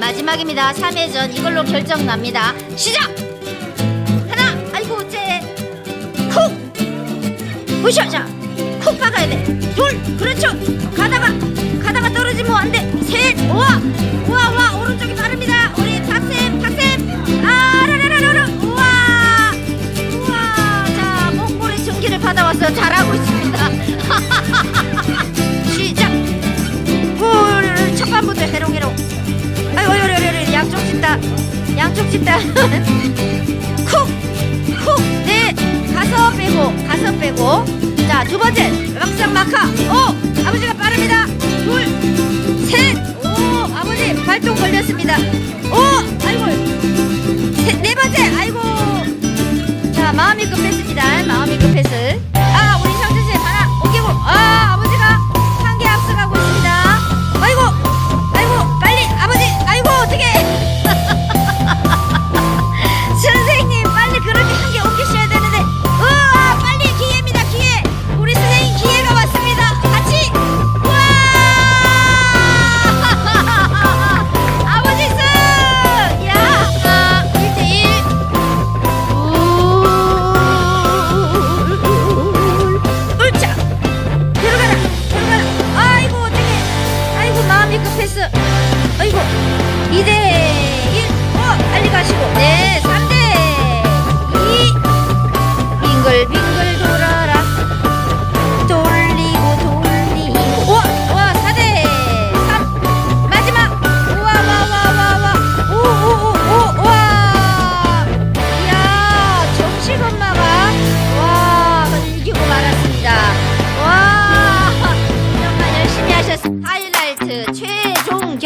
마지막입니다. 3회전 이걸로 결정 납니다. 시작! 멋있다. 쿡! 쿡! 네! 가서 빼고, 가서 빼고. 자, 두 번째. 막상 마카. 오! 아버지가 빠릅니다. 둘, 셋! 오! 아버지, 발동 걸렸습니다. 오! 아이고! 셋, 네 번째. 아이고! 자, 마음이 급해.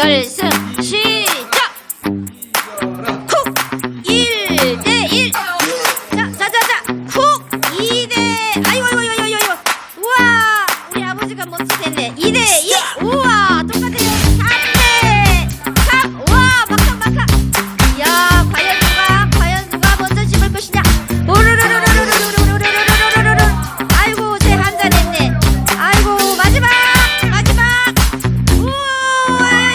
열승